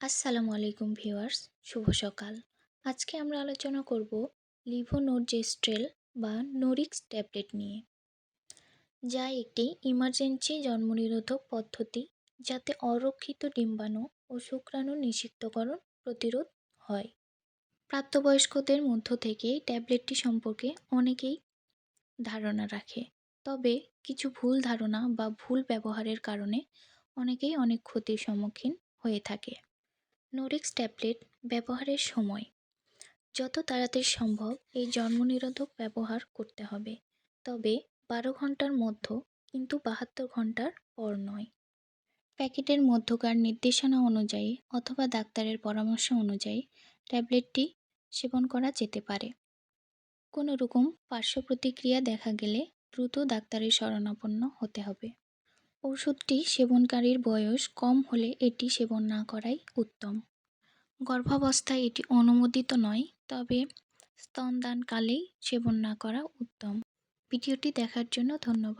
আসসালামু আলাইকুম ভিউয়ার্স, শুভ সকাল। আজকে আমরা আলোচনা করব লিভোনোরজেস্ট্রেল বা নোরিক্স ট্যাবলেট নিয়ে, যা একটি ইমার্জেন্সি জন্মনিরোধক পদ্ধতি যাতে অরক্ষিত ডিম্বাণু ও শুক্রাণু নিষিক্তকরণ প্রতিরোধ হয়। প্রাপ্তবয়স্কদের মধ্য থেকে ট্যাবলেটটি সম্পর্কে অনেকেই ধারণা রাখে, তবে কিছু ভুল ধারণা বা ভুল ব্যবহারের কারণে অনেকেই অনেক ক্ষতির সম্মুখীন হয়ে থাকে। নোরিক্স ট্যাবলেট ব্যবহারের সময়। যত তাড়াতাড়ি সম্ভব এই জন্মনিরোধক ব্যবহার করতে হবে। তবে বারো ঘণ্টার মধ্য কিন্তু বাহাত্তর ঘণ্টার পর নয়। প্যাকেটের মধ্যকার নির্দেশনা অনুযায়ী অথবা ডাক্তারের পরামর্শ অনুযায়ী ট্যাবলেটটি সেবন করা যেতে পারে। কোনো রকম পার্শ্ব প্রতিক্রিয়া দেখা গেলে দ্রুত ডাক্তারের শরণাপন্ন হতে হবে। ওষুধটি সেবনকারীর বয়স কম হলে এটি সেবন না করাই উত্তম। গর্ভাবস্থায় এটি অনুমোদিত নয়, তবে স্তনদানকালেই সেবন না করা উত্তম। ভিডিওটি দেখার জন্য ধন্যবাদ।